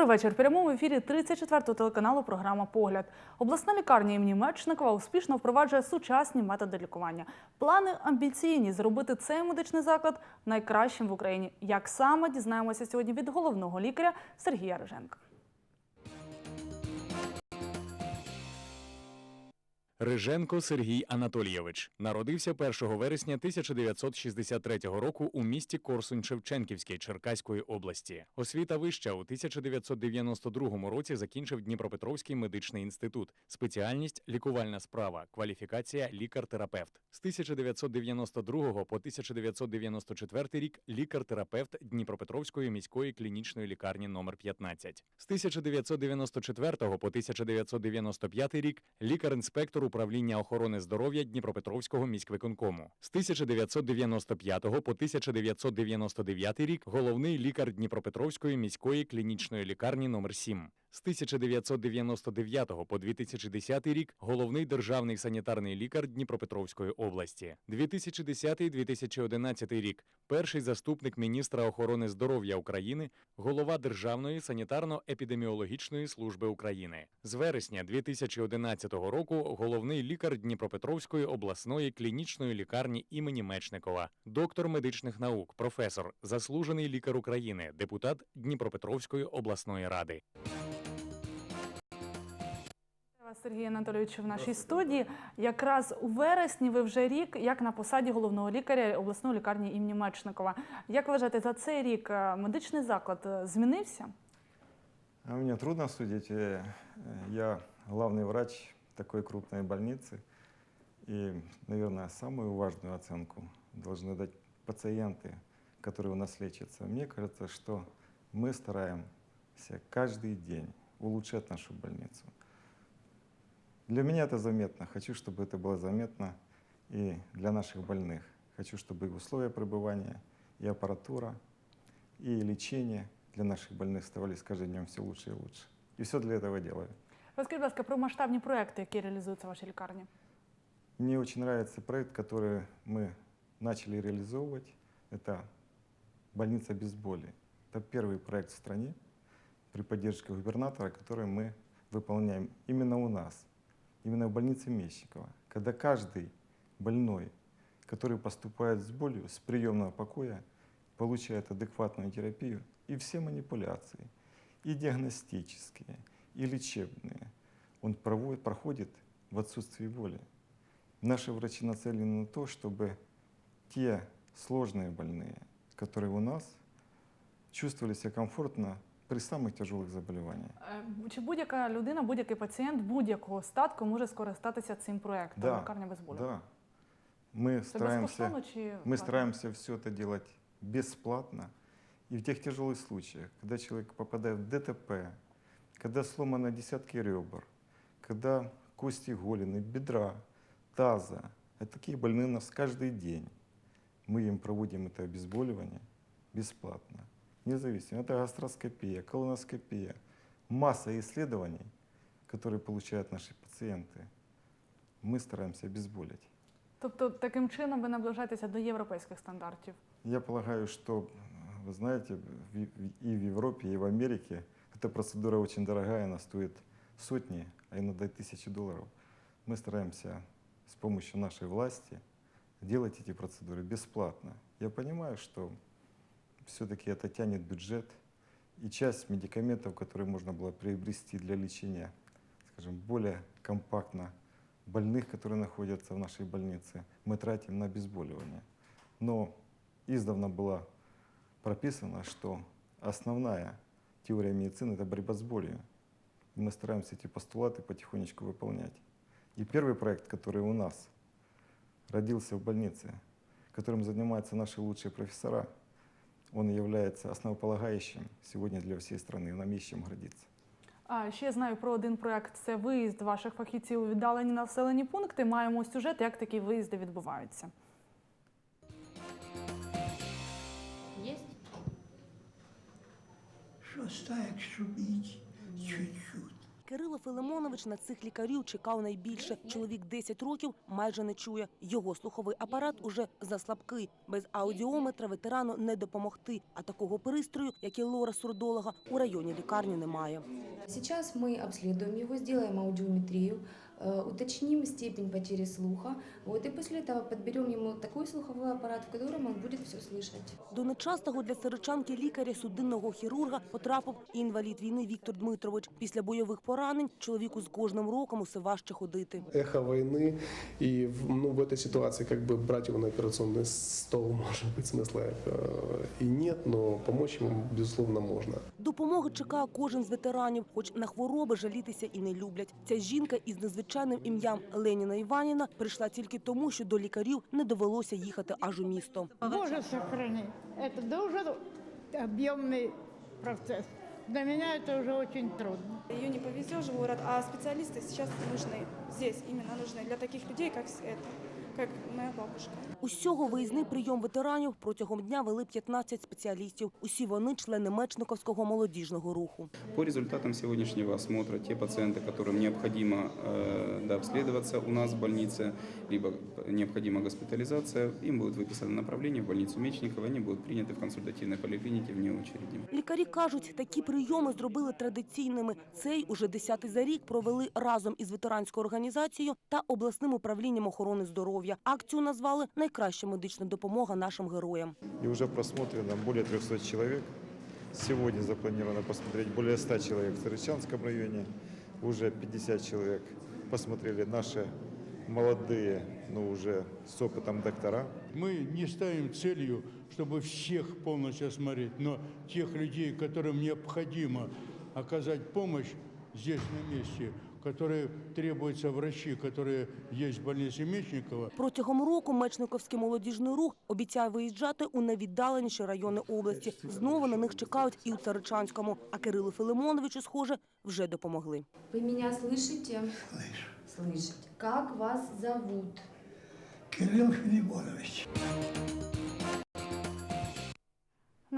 Добрий вечір. В прямому ефірі 34-го телеканалу програма Погляд. Обласна лікарня імені Мечникова успішно впроваджує сучасні методи лікування. Плани амбіційні зробити цей медичний заклад найкращим в Україні. Як саме дізнаємося сьогодні від головного лікаря Сергія Риженка. Риженко Сергій Анатолійович народився 1 вересня 1963 року у місті Корсунь-Шевченківській Черкаської області. Освіта вища у 1992 році закінчив Дніпропетровський медичний інститут. Спеціальність лікувальна справа, кваліфікація лікар-терапевт. З 1992 по 1994 рік лікар-терапевт Дніпропетровської міської клінічної лікарні номер 15. З 1994 по 1995 рік лікар-інспектор управління охорони здоров'я Дніпропетровського міськвиконкому. З 1995 по 1999 рік головний лікар Дніпропетровської міської клінічної лікарні номер 7. З 1999 по 2010 рік головний державний санітарний лікар Дніпропетровської області. 2010-2011 рік перший заступник міністра охорони здоров'я України, голова Державної санітарно-епідеміологічної служби України. З вересня 2011 року головний лікар Дніпропетровської обласної клінічної лікарні імені Мечникова, доктор медичних наук, професор, заслужений лікар України, депутат Дніпропетровської обласної ради. Вас, Сергій Анатолійович, в нашій студії. Якраз у вересні ви вже рік, як на посаді головного лікаря обласної лікарні імені Мечникова. Як вважаєте, за цей рік е, медичний заклад е, змінився? А Мне трудно судить. Э, э, Я главный врач такой крупной больницы. И, наверное, самую важную оценку должны дать пациенты, которые у нас лечатся. Мне кажется, что мы стараемся каждый день улучшать нашу больницу. Для меня это заметно. Хочу, чтобы это было заметно и для наших больных. Хочу, чтобы и условия пребывания, и аппаратура, и лечение для наших больных оставались с каждым днем все лучше и лучше. И все для этого делаю. Розкажіть, будь ласка, про масштабні проекти, які реалізуються в вашій лікарні. Мне очень нравится проект, который мы начали реализовывать. Это больница без боли. Это первый проект в стране при поддержке губернатора, который мы выполняем именно у нас, именно в больнице Мещикова. Когда каждый больной, который поступает с болью с приемного покоя, получает адекватную терапию и все манипуляции, и диагностические, и лечебные, он проводит, проходит в отсутствии боли. Наши врачи нацелены на то, чтобы те сложные больные, которые у нас, чувствовали себя комфортно при самых тяжелых заболеваниях. Е, Чи будь-яка людина, будь-який пацієнт будь-якого статку може скористатися цим проектом Да, лікарня без болю? Да. Мы Це стараемся, безкоштовно чи мы платно? стараемся все это делать бесплатно. И в тех тяжелых случаях, когда человек попадает в ДТП, когда сломаны десятки ребер, когда кости голены, бедра, таза, а такие больные у нас каждый день. Мы им проводим это обезболивание бесплатно. Независимо. Это гастроскопия, колоноскопия. Масса исследований, которые получают наши пациенты. Мы стараемся обезболить. Тобто таким чином ви наближаєтеся до європейських стандартів. Я полагаю, что, вы знаете, в- в- и в Европе, и в Америке эта процедура очень дорогая, она стоит сотни, а иногда и тысячи долларов. Мы стараемся с помощью нашей власти делать эти процедуры бесплатно. Я понимаю, что все-таки это тянет бюджет, и часть медикаментов, которые можно было приобрести для лечения, скажем, более компактно больных, которые находятся в нашей больнице, мы тратим на обезболивание. Но издавна было прописано, что основная теория медицины – это борьба с болью. И мы стараемся эти постулаты потихонечку выполнять. И первый проект, который у нас родился в больнице, которым занимаются наши лучшие профессора, он является основополагающим сегодня для всей страны. Нам есть чем гордиться. А ще я знаю про один проект. Це виїзд ваших фахівців у віддалені населені пункти. Маємо сюжет, як такі виїзди відбуваються. Есть? Щось так шумить чуть-чуть. Кирило Филимонович на цих лікарів чекав найбільше. Чоловік 10 років майже не чує. Його слуховий апарат уже заслабкий. Без аудіометра ветерану не допомогти. А такого пристрою, як і лора сурдолога, у районі лікарні немає. Зараз ми обслідуємо його, зробимо аудиометрию, э, уточним степень потери слуха. Вот, и после этого подберем ему такой слуховой аппарат, в котором он будет все слышать. До нечастого для саричанки лікаря судинного хірурга потрапив і інвалід війни Віктор Дмитрович. Після бойових поранень чоловіку з кожним роком усе важче ходити. эхо войны. И в- ну, в этой ситуации как бы брать его на операционный стол, может быть, смысла э, и нет, но помочь ему, безусловно, можно. Допомоги чекає кожен з ветеранів, хоч на хвороби жалітися і не люблять. Ця жінка із незвичайним ім'ям Леніна Іваніна прийшла тільки тому, що до лікарів не довелося їхати аж у місто. Боже, сохрани. Это дуже объемный процесс. Для меня это уже очень трудно. Ее не повезешь в город, а специалисты сейчас нужны. Здесь именно нужны для таких людей, как с- это, как моя бабушка. Усього виїзний прийом ветеранів протягом дня вели 15 спеціалістів. Усі вони члени Мечниковського молодіжного руху. По результатам сегодняшнего осмотра те пациенты, которым необходимо э, да, обследоваться у нас в больнице, либо необходима госпитализация, им будет выписано направление в больницу Мечникова, они будут приняты в консультативной поликлинике вне очереди. Лікарі кажуть, такі прийоми зробили традиційними. Цей уже десятий за рік провели разом із ветеранською організацією та обласним управлінням охорони здоров'я. Акцію назвали Найкраща медична допомога нашим героям. И уже просмотрено более 300 человек. Сегодня запланировано посмотреть более 100 человек в Царичанском районе. Уже 50 человек посмотрели наши молодые, но уже с опытом доктора. Мы не ставим целью, чтобы всех полностью осмотреть, но тех людей, которым необходимо оказать помощь здесь на месте, которые требуются врачи, которые есть в больнице Мечникова, Протягом року Мечниковський молодіжний рух обіцяє виїжджати у найвіддаленіші райони області. Знову на них чекають і у Царичанському. А Кирилу Филимоновичу, схоже, вже допомогли. Вы меня слышите? Слышу. Слышите. Как вас зовут? Кирилл Филимонович.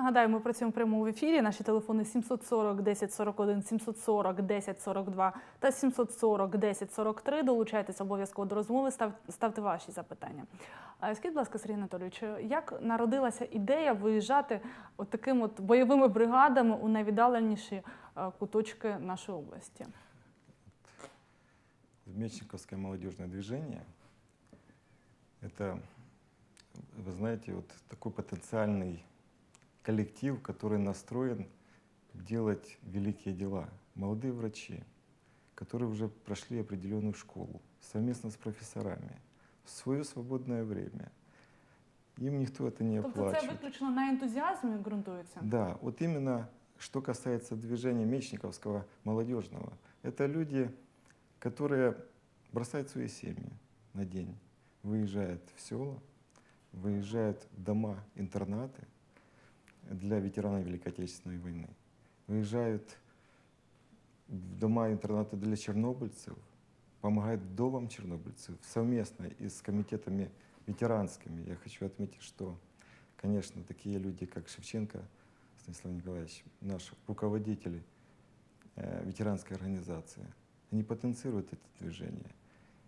Нагадаю, ми працюємо в прямому ефірі. Наші телефони 740 1041, 740 1042 та 740 1043. Долучайтеся обов'язково до розмови, став- ставте ваші запитання. А Скажіть, будь ласка, Сергій Анатолійович, як народилася ідея виїжджати от таким от бойовими бригадами у найвіддаленіші е, куточки нашої області? Мечниковское молодежное движение – это, вы знаете, вот такой потенциальный коллектив, который настроен делать великие дела. Молодые врачи, которые уже прошли определенную школу, совместно с профессорами, в свое свободное время. Им никто это не Тобто це оплачивает. виключно на ентузіазмі ґрунтується? Да, вот именно что касается движения Мечниковского молодежного, это люди, которые бросают свои семьи на день, выезжают в села, выезжают в дома, интернаты для ветеранов Великой Отечественной войны, выезжают в дома, интернаты для чернобыльцев, помогают вдовам чернобыльцев совместно и с комитетами ветеранскими. Я хочу отметить, что, конечно, такие люди, как Шевченко Станислав Николаевич, наш руководитель э, ветеранской организации, они потенцируют это движение.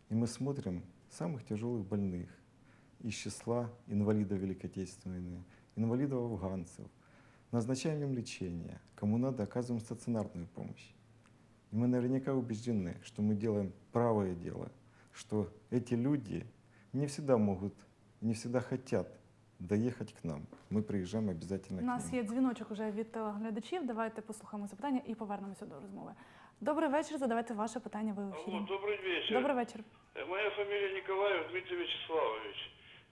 И мы смотрим самых тяжелых больных из числа инвалидов Великой Отечественной войны, инвалидов афганцев, назначаем им лечение, кому надо, оказываем стационарную помощь. И мы наверняка убеждены, что мы делаем правое дело, что эти люди не всегда могут, не всегда хотят доехать к нам. Мы приезжаем обязательно У к нас ним. є дзвіночок уже від телеглядачів. Давайте послухаємо запитання і повернемося до розмови. Добрий вечір. Задавайте ваше питання. Ви в ефірі. Алло, добрый вечер. Добрий вечір. Э, Моя фамилия Николаев Дмитрий Вячеславович.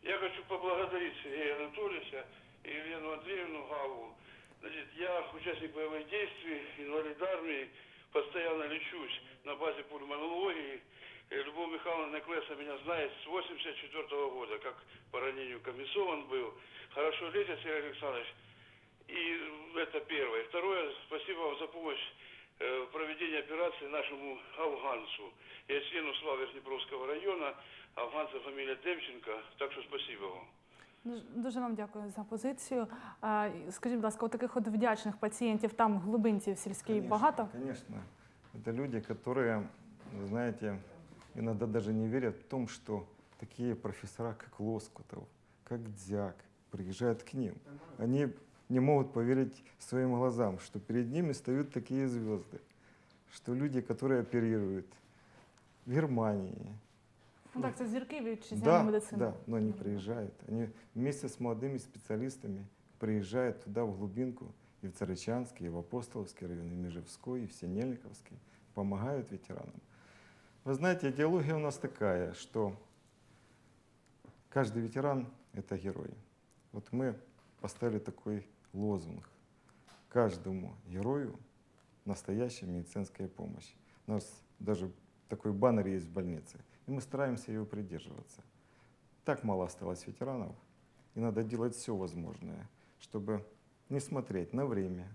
Я хочу поблагодарить Сергея Анатольевича и Елену Андреевну Гаву. Значит, я участник боевых действий, инвалид армии, постоянно лечусь на базе пульмонологии. Э, Любовь Михайловна Неклеса меня знает с 84 года, как по ранению комиссован был. Хорошо лечит Сергей Александрович. И это первое. Второе, спасибо вам за помощь э, в проведении операции нашему афганцу. Я члену СЛА Верхнепровского района, афганца фамилия Демченко, так что спасибо вам. Дуже- Дуже вам дякую за позицію. А, і Скажіть, будь ласка, от таких от вдячних пацієнтів там в глибинці в сільській Конечно, багато? Конечно. Это люди, которые, вы знаете, иногда даже не верят в том, что такие профессора, как Лоскутов, как Дзяк, приезжают к ним. Они не могут поверить своим глазам, что перед ними стоят такие звезды, что люди, которые оперируют в Германии, Ну так, це зірки вітчизняної да, медицини. да, но они приезжают. Они вместе с молодыми специалистами приезжают туда, в глубинку, и в Царичанский, и в Апостоловский район, и в Межевской, и в Синельниковский, помогают ветеранам. Вы знаете, идеология у нас такая, что каждый ветеран – это герой. Вот мы поставили такой лозунг. Каждому герою настоящая медицинская помощь. У нас даже такой баннер есть в больнице, и мы стараемся его придерживаться. Так мало осталось ветеранов, и надо делать все возможное, чтобы не смотреть на время,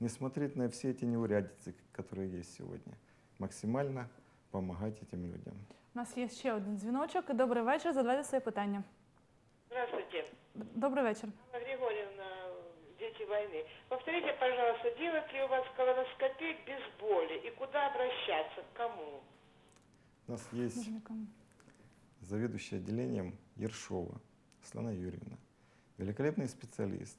не смотреть на все эти неурядицы, которые есть сегодня, максимально помогать этим людям. У нас є ще один дзвіночок. Добрий вечір. Задавайте своє питання. Здравствуйте. Д- Добрий вечір. Анна Григорьевна, дети войны. Повторите, пожалуйста, делать ли у вас колоноскопию без боли и куда обращаться, к кому? У нас есть заведующий отделением Ершова Светлана Юрьевна, великолепный специалист,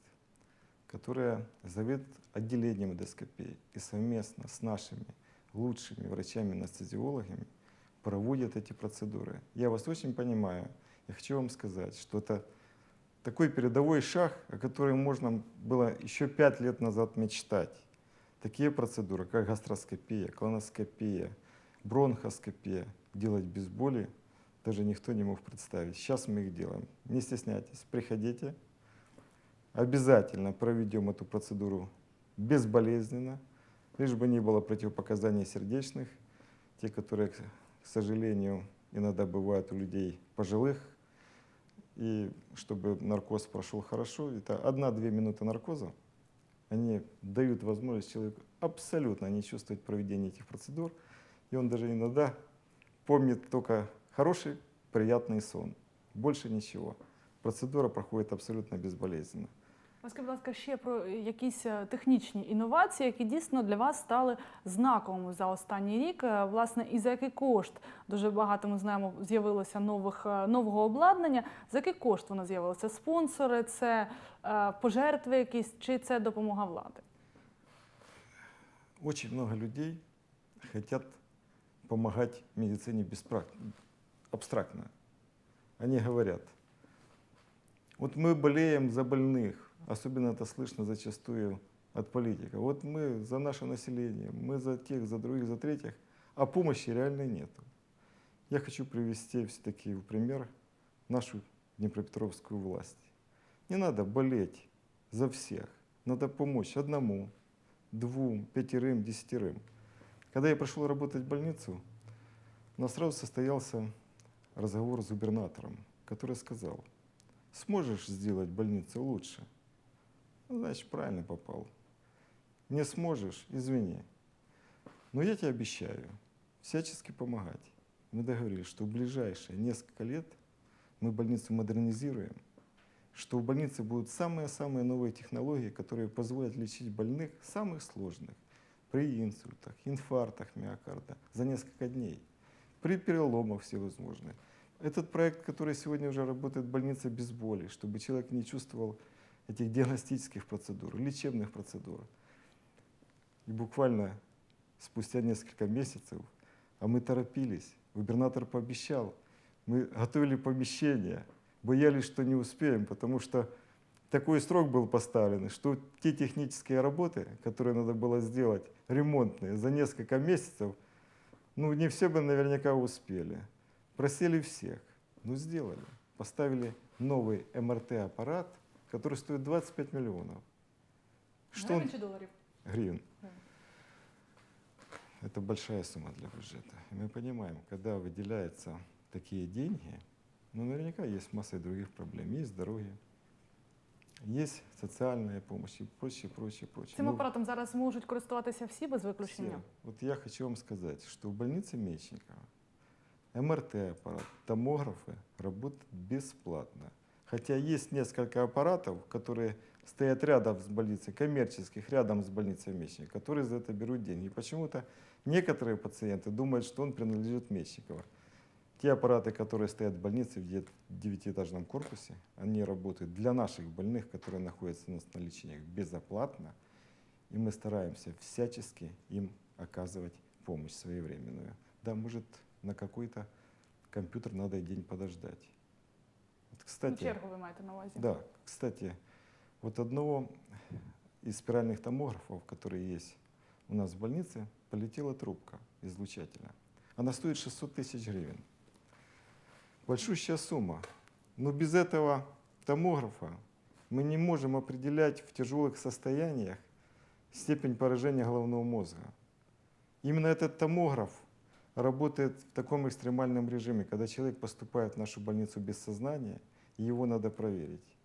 которая заведует отделением эндоскопии и совместно с нашими лучшими врачами-анестезиологами проводит эти процедуры. Я вас очень понимаю. Я хочу вам сказать, что это такой передовой шаг, о котором можно было еще пять лет назад мечтать. Такие процедуры, как гастроскопия, колоноскопия, бронхоскопия, делать без боли, даже никто не мог представить. Сейчас мы их делаем. Не стесняйтесь, приходите. Обязательно проведем эту процедуру безболезненно, лишь бы не было противопоказаний сердечных, те, которые, к сожалению, иногда бывают у людей пожилых, и чтобы наркоз прошел хорошо, это одна-две минуты наркоза, они дают возможность человеку абсолютно не чувствовать проведения этих процедур, и он даже иногда помнит только хороший, приятный сон, больше ничего. Процедура проходит абсолютно безболезненно. Розкажіть, будь ласка, ще про якісь е, технічні інновації, які дійсно для вас стали знаковими за останній рік. Е, Власне, і за який кошт дуже багато ми знаємо, з'явилося нових е, нового обладнання. За який кошт воно з'явилося? Спонсори, це пожертви якісь, чи це допомога влади? Очень много людей хотят помогать медицине беспра- абстрактно. Они говорят, вот мы болеем за больных, особенно это слышно зачастую от политиков. Вот мы за наше население, мы за тех, за других, за третьих, а помощи реально нету. Я хочу привести все-таки в пример нашу Днепропетровскую власть. Не надо болеть за всех, надо помочь одному, двум, пятерым, десятерым. Когда я пришел работать в больницу, у нас сразу состоялся разговор с губернатором, который сказал, сможешь сделать больницу лучше? Ну, значит, правильно попал. Не сможешь, извини. Но я тебе обещаю всячески помогать. Мы договорились, что в ближайшие несколько лет мы больницу модернизируем, что в больнице будут самые-самые новые технологии, которые позволят лечить больных самых сложных при инсультах, инфарктах миокарда за несколько дней, при переломах всевозможных. Этот проект, который сегодня уже работает в больнице без боли, чтобы человек не чувствовал этих диагностических процедур, лечебных процедур. И буквально спустя несколько месяцев, а мы торопились, губернатор пообещал, мы готовили помещение, боялись, что не успеем, потому что такой срок был поставлен, что те технические работы, которые надо было сделать, ремонтные, за несколько месяцев, ну, не все бы наверняка успели. Просили всех, ну, сделали. Поставили новый МРТ-аппарат, который стоит 25 миллионов. Что он- Гривень чи доларів? Гривен. Да. Это большая сумма для бюджета. И мы понимаем, когда выделяются такие деньги, ну, наверняка есть масса и других проблем. Есть дороги, есть социальная помощь и прочее, прочее, прочее. Цим Ну, апаратом зараз можуть користуватися всі без виключення. все. Вот я хочу вам сказать, что в больнице Мечникова МРТ-аппарат, томографы работают бесплатно. Хотя есть несколько аппаратов, которые стоят рядом с больницей, коммерческих, рядом с больницей Мечникова, которые за это берут деньги. Почему-то некоторые пациенты думают, что он принадлежит Мечникову. Те аппараты, которые стоят в больнице в де- девятиэтажном корпусе, они работают для наших больных, которые находятся у нас на лечениях, безоплатно. И мы стараемся всячески им оказывать помощь своевременную. Да, может, на какой-то компьютер надо и день подождать. Вот, Ну, кстати, Чергу ви маєте на увазі. да, кстати, вот одного из спиральных томографов, которые есть у нас в больнице, полетела трубка излучателя. Она стоит 600 тысяч гривен. Большущая сумма. Но без этого томографа мы не можем определять в тяжелых состояниях степень поражения головного мозга. Именно этот томограф работает в таком экстремальном режиме, когда человек поступает в нашу больницу без сознания, и его надо проверить.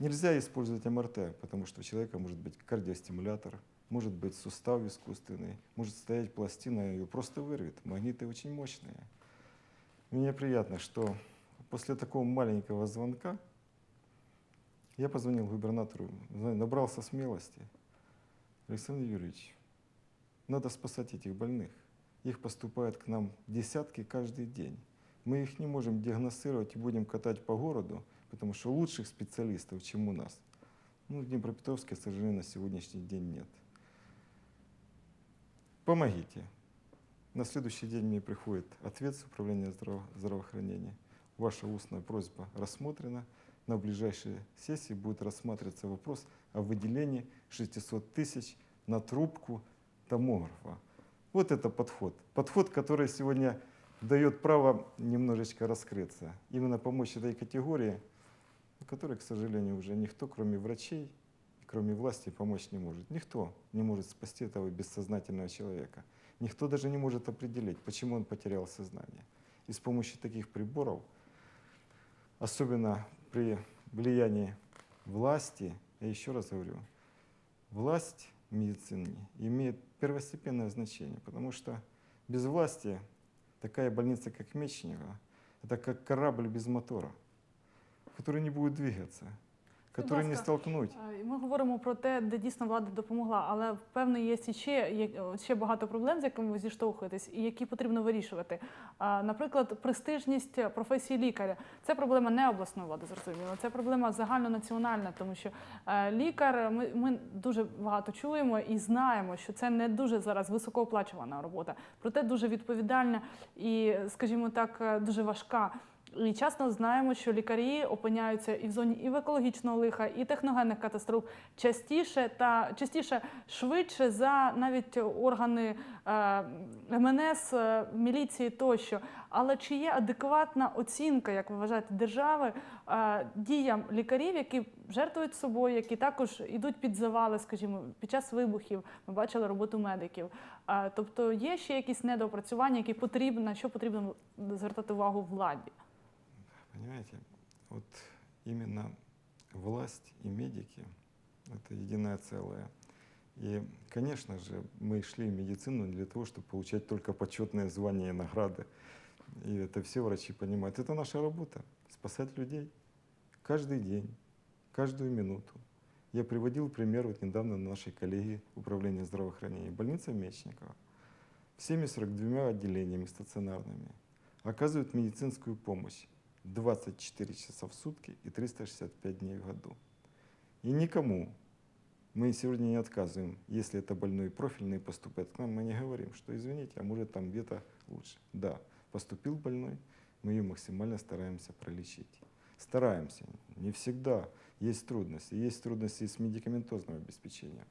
Нельзя использовать МРТ, потому что у человека может быть кардиостимулятор, может быть сустав искусственный, может стоять пластина, ее просто вырвет. Магниты очень мощные. Мне приятно, что после такого маленького звонка я позвонил губернатору, набрался смелости. Александр Юрьевич, надо спасать этих больных. Их поступает к нам десятки каждый день. Мы их не можем диагностировать и будем катать по городу, потому что лучших специалистов, чем у нас, ну, в Днепропетровске, к сожалению, на сегодняшний день нет. Помогите. На следующий день мне приходит ответ с управления здраво- здравоохранения. Ваша устная просьба рассмотрена. На ближайшей сессии будет рассматриваться вопрос о выделении 600 тысяч на трубку томографа. Вот это подход. Подход, который сегодня дает право немножечко раскрыться. Именно помочь этой категории, которой, к сожалению, уже никто, кроме врачей, кроме власти, помочь не может. Никто не может спасти этого бессознательного человека. Никто даже не может определить, почему он потерял сознание. И с помощью таких приборов, особенно при влиянии власти, я еще раз говорю, власть в медицине имеет первостепенное значение, потому что без власти такая больница, как Мечникова, это как корабль без мотора, который не будет двигаться, который не столкнуть. Е, Ми говоримо про те, де дійсно влада допомогла, але певно є ще, ще багато проблем, з якими ви зіштовхуєтесь, і які потрібно вирішувати. Наприклад, престижність професії лікаря це проблема не обласної влади, зрозуміло. Це проблема загальнонаціональна, тому що е, лікар, ми, ми дуже багато чуємо і знаємо, що це не дуже зараз високооплачувана робота, проте дуже відповідальна і, скажімо так, е, дуже важка. І часто знаємо, що лікарі опиняються і в зоні і в екологічного лиха, і техногенних катастроф частіше та частіше швидше за навіть органи е, МНС, е, міліції тощо. Але чи є адекватна оцінка, як ви вважаєте, держави е, діям лікарів, які жертвують собою, які також йдуть під завали, скажімо, під час вибухів? Ми бачили роботу медиків. Е, тобто є ще якісь недоопрацювання, які потрібно на що потрібно звертати увагу владі? Понимаете, вот именно власть и медики — это единое целое. И, конечно же, мы шли в медицину не для того, чтобы получать только почетные звания и награды. И это все врачи понимают. Это наша работа — спасать людей каждый день, каждую минуту. Я приводил пример вот недавно на нашей коллегии Управления здравоохранения. Больница Мечникова всеми 42 отделениями стационарными оказывают медицинскую помощь 24 часа в сутки и 365 дней в году. И никому мы сегодня не отказываем, если это больной профильный поступает к нам, мы не говорим, что извините, а может там где-то лучше. Да, поступил больной, мы ее максимально стараемся пролечить. Стараемся. Не всегда. Есть трудности. Есть трудности с медикаментозным обеспечением.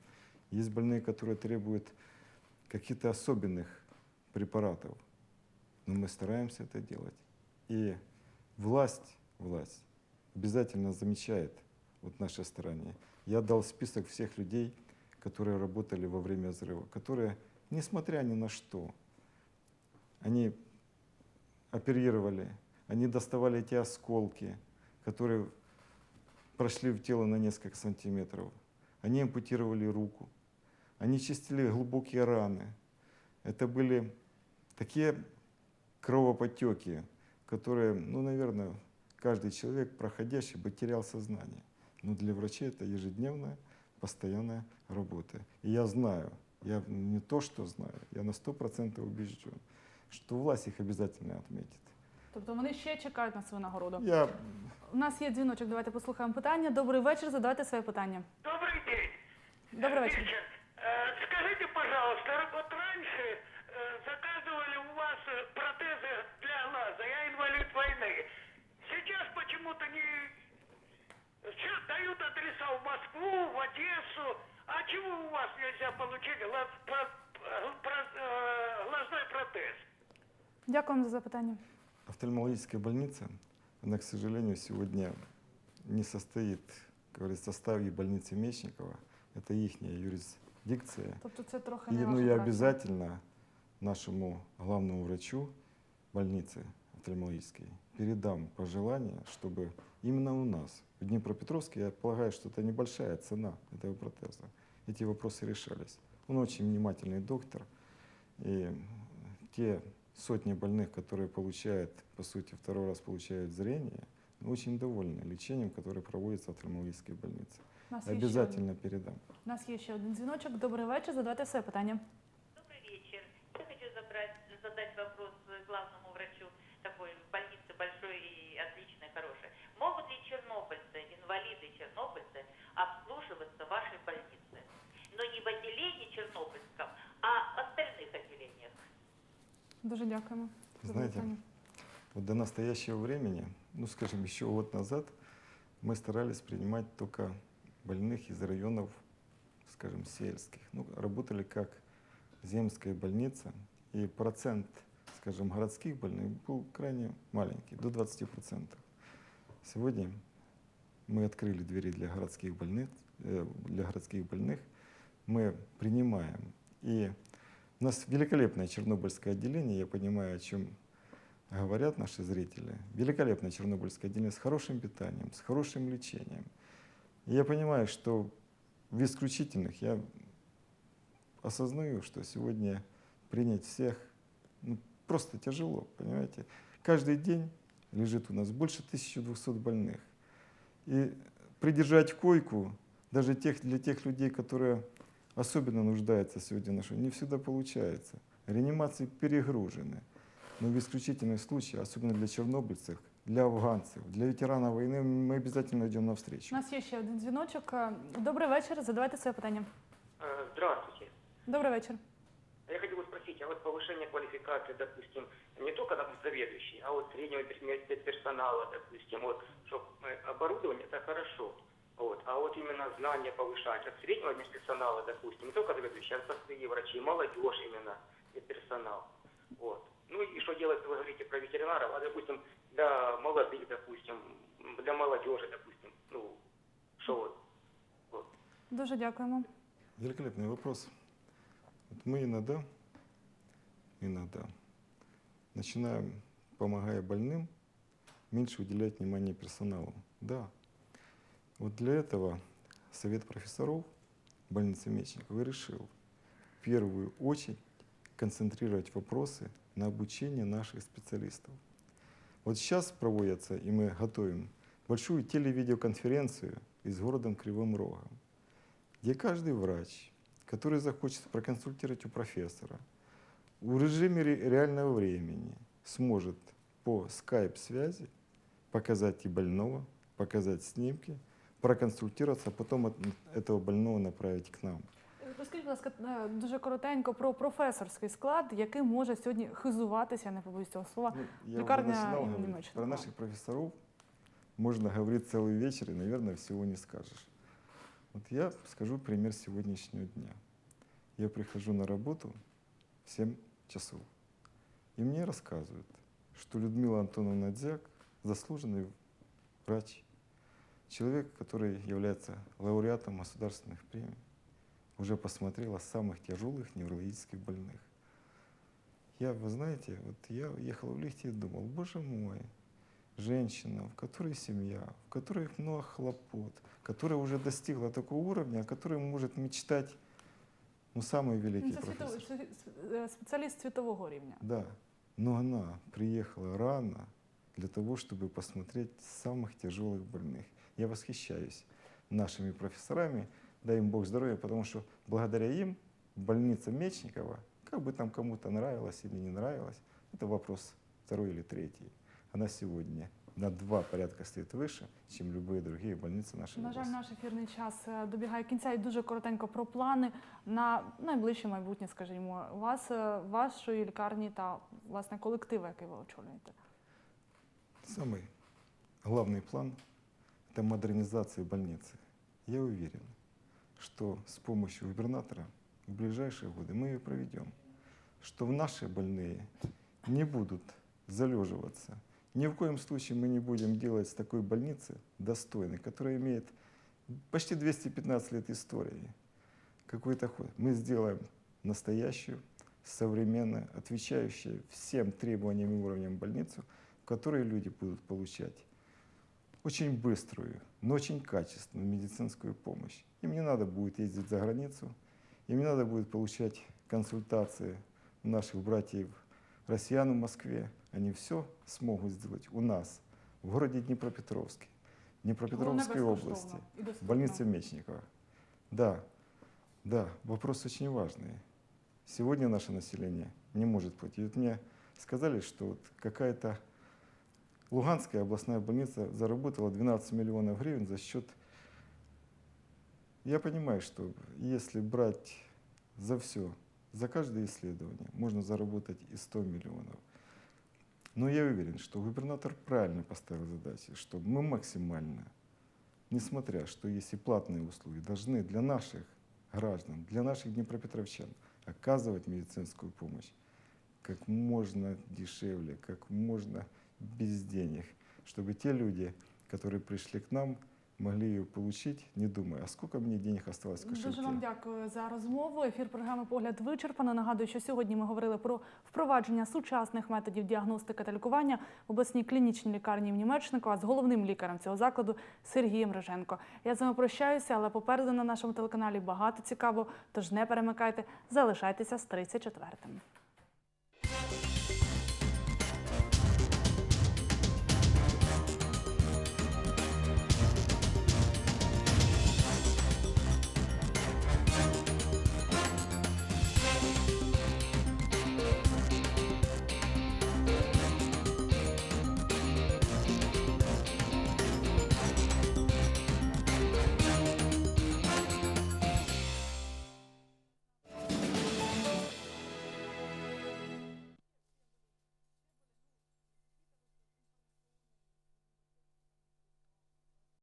Есть больные, которые требуют каких-то особенных препаратов. Но мы стараемся это делать. И власть, власть обязательно замечает вот наше старание. Я дал список всех людей, которые работали во время взрыва, которые, несмотря ни на что, они оперировали, они доставали эти осколки, которые прошли в тело на несколько сантиметров. Они ампутировали руку, они чистили глубокие раны. Это были такие кровоподтеки, которые, ну, наверное, каждый человек, проходящий, бы терял сознание. Но для врачей это ежедневная, постоянная работа. И я знаю, я не то что знаю, я на 100% убежден, что власть их обязательно отметит. Тобто вони ще чекають на свою нагороду. Я У нас є дзвіночок, давайте послухаємо питання. Добрий вечір, задавайте своє питання. Добрый день. Добрий вечір. Дают адреса в Москву, в Одессу. А чего у вас нельзя получить глаз- про- про- э, глазной протез? Дякуємо за запитання. офтальмологическая больница, она, к сожалению, сегодня не состоит, как говорится, в составе больницы Мечникова. Это их юрисдикция. Тобто це трохи ну, ваша я практика. обязательно нашему главному врачу больницы офтальмологической передам пожелание, чтобы именно у нас, в Днепропетровске, я полагаю, что это небольшая цена этого протеза. Эти вопросы решались. Он очень внимательный доктор, и те сотни больных, которые получают, по сути, второй раз получают зрение, очень довольны лечением, которое проводится в офтальмологической больнице. У нас є ще Обязательно передам. У нас є ще один дзвіночок. Добрий вечір, задавайте своє питання. Дуже дякуємо. запитання. Вот до настоящего времени, ну, скажем, еще год назад, мы старались принимать только больных из районов, скажем, сельских. Ну, работали как земская больница, и процент, скажем, городских больных был крайне маленький, до 20%. Сегодня мы открыли двери для городских больных, э, для городских больных, мы принимаем. И у нас великолепное чернобыльское отделение, я понимаю, о чем говорят наши зрители. Великолепное чернобыльское отделение с хорошим питанием, с хорошим лечением. И я понимаю, что в исключительных я осознаю, что сегодня принять всех ну, просто тяжело, понимаете. Каждый день лежит у нас больше 1200 больных. И придержать койку даже тех, для тех людей, которые особенно нуждаются сегодня в нашем, не всегда получается. Реанимации перегружены. Но в исключительных случаях, особенно для чернобыльцев, для афганцев, для ветеранов войны, мы обязательно идем У навстречу. нас є ще один дзвіночок. Е, Добрий вечір, задавайте своє питання. Э, Здравствуйте. Добрий вечір. Я хотел бы спросить, а вот повышение квалификации, допустим, не только там заведующий, а вот среднего пер- персонала, допустим, вот, чтобы оборудование, это хорошо, вот, а вот именно знания повышать от среднего персонала, допустим, не только заведующий, а простые врачи, молодежь именно, и персонал, вот. Ну и что делать, вы говорите про ветеринаров, а, допустим, для молодых, допустим, для молодежи, допустим, ну, что вот, Дуже дякуємо. Великолепный вопрос. Вот мы иногда, иногда начинаем, помогая больным, меньше уделять внимание персоналу. Да. Вот для этого Совет профессоров больницы Мечникова решил в первую очередь концентрировать вопросы на обучение наших специалистов. Вот сейчас проводится, и мы готовим большую телевидеоконференцию из городом Кривым Рогом, где каждый врач, который захочет проконсультировать у профессора, в режиме ре- реального времени сможет по скайп-связи показать и больного, показать снимки, проконсультироваться, а потом от этого больного направить к нам. Е, Розкажіть, будь ласка, е, дуже коротенько про професорський склад, який може сьогодні хизуватися, не побоюсь цього слова, Ну, Я уже лікарня начинал імені говорить. Мечникова. Про наших профессоров можно говорить целый вечер, и, наверное, всего не скажешь. Вот я скажу пример сегодняшнего дня. Я прихожу на работу в 7 часов, и мне рассказывают, что Людмила Антоновна Дзяк заслуженный врач, человек, который является лауреатом государственных премий, уже посмотрела самых тяжелых неврологических больных. Я, вы знаете, вот я ехал в лифте и думал, боже мой, женщина, в которой семья, в которой много хлопот, которая уже достигла такого уровня, о которой может мечтать ну, самый великий Ну, Це профессор. світовий е, спеціаліст світового рівня. Да, но она приехала рано для того, чтобы посмотреть самых тяжелых больных. Я восхищаюсь нашими профессорами, дай им Бог здоровья, потому что благодаря им больница Мечникова, как бы там кому-то нравилось или не нравилось, это вопрос второй или третий. Она сегодня на два порядка стоит выше, чем любые другие больницы нашей На жаль, области. наш ефірний час е, добігає кінця і дуже коротенько про плани на найближче майбутнє, скажімо, у вас, е, вашої лікарні та власне колективу, який ви очолюєте. Самый главный план – это модернизация больницы. Я уверен, что с помощью губернатора в ближайшие годы мы ее проведем. Что в наши больные не будут залеживаться. Ни в коем случае мы не будем делать с такой больницы достойной, которая имеет почти 215 лет истории. Какой-то ход. Мы сделаем настоящую, современную, отвечающую всем требованиям и уровням больницу, в которой люди будут получать очень быструю, но очень качественную медицинскую помощь. Им не надо будет ездить за границу, им не надо будет получать консультации у наших братьев россиян в Москве. Они все смогут сделать у нас, в городе Днепропетровске, Днепропетровской области, доступно. больнице Мечникова. Да, да, вопрос очень важный. Сегодня наше население не может платить. Вот мне сказали, что вот какая-то Луганская областная больница заработала 12 миллионов гривен за счет... Я понимаю, что если брать за все, за каждое исследование, можно заработать и 100 миллионов. Но я уверен, что губернатор правильно поставил задачи, что мы максимально, несмотря, что есть и платные услуги, должны для наших граждан, для наших днепропетровчан оказывать медицинскую помощь как можно дешевле, как можно без денег, чтобы те люди, которые пришли к нам, могли ее получить, не думая, а сколько мне денег осталось в кошельке. Дуже вам дякую за розмову. Ефір програми Погляд вичерпано. Нагадую, що сьогодні ми говорили про впровадження сучасних методів діагностики та лікування в обласній клінічній лікарні в імені Мечникова з головним лікарем цього закладу Сергієм Риженко. Я з вами прощаюся, але попереду на нашому телеканалі багато цікавого. Тож не перемикайте, залишайтеся з 34-м.